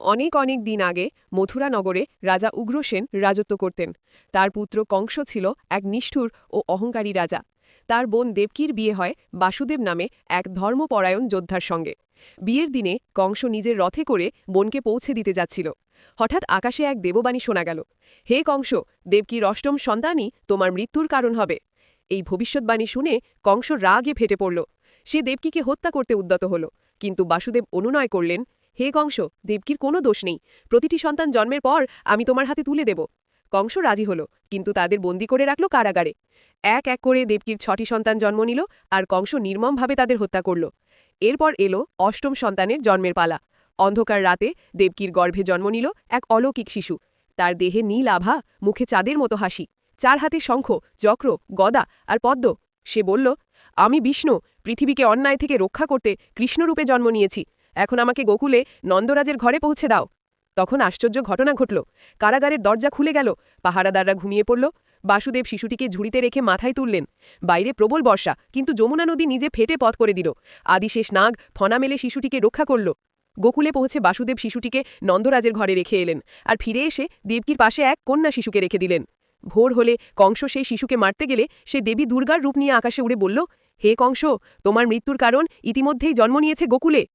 অনেক অনেক দিন আগে মথুরা নগরে রাজা উগ্রসেন রাজত্ব করতেন। তার পুত্র কংস ছিল এক নিষ্ঠুর ও অহংকারী রাজা। তার বোন দেবকীর বিয়ে হয় বাসুদেব নামে এক ধর্মপরায়ণ যোদ্ধার সঙ্গে। বিয়ের দিনে কংস নিজের রথে করে বোনকে পৌঁছে দিতে যাচ্ছিল। হঠাৎ আকাশে এক দেববাণী শোনা গেল, হে কংস, দেবকীর অষ্টম সন্তানই তোমার মৃত্যুর কারণ হবে। এই ভবিষ্যৎবাণী শুনে কংস রাগে ফেটে পড়ল। সে দেবকীকে হত্যা করতে উদ্যত হল, কিন্তু বাসুদেব অনুনয় করলেন হে কংস, দেবকীর কোনো দোষ নেই। প্রতিটি সন্তান জন্মের পর আমি তোমার হাতে তুলে দেব। কংস রাজি হল, কিন্তু তাদের বন্দি করে রাখল কারাগারে। এক এক করে দেবকীর ছটি সন্তান জন্ম নিল আর কংস নির্মমভাবে তাদের হত্যা করল। এরপর এলো অষ্টম সন্তানের জন্মের পালা। অন্ধকার রাতে দেবকীর গর্ভে জন্ম নিল এক অলৌকিক শিশু। তার দেহে নীল আভা, মুখে চাঁদের মতো হাসি। চার হাতে শঙ্খ চক্র গদা আর পদ্ম। সে বলল, আমি বিষ্ণু, পৃথিবীকে অন্যায় থেকে রক্ষা করতে কৃষ্ণরূপে জন্ম নিয়েছি। এখন আমাকে গোকুলে নন্দরাজের ঘরে পৌঁছে দাও। তখন আশ্চর্য ঘটনা ঘটল। কারাগারের দরজা খুলে গেল। পাহারাদাররা ঘুমিয়ে পড়ল। বাসুদেব শিশুটিকে ঝুড়িতে রেখে মাথায় তুললেন। বাইরে প্রবল বর্ষা, কিন্তু যমুনা নদী নিজে ফেটে পথ করে দিল। আদিশেষ নাগ ফনা মেলে শিশুটিকে রক্ষা করল। গোকুলে পৌঁছে বাসুদেব শিশুটিকে নন্দরাজের ঘরে রেখে এলেন আর ফিরে এসে দেবকীর পাশে এক কন্যা শিশুকে রেখে দিলেন। ভোর হলে কংস সেই শিশুকে মারতে গেলে সে দেবী দুর্গার রূপ নিয়ে আকাশে উড়ে বলল, হে কংস, তোমার মৃত্যুর কারণ ইতিমধ্যেই জন্ম নিয়েছে গোকুলে।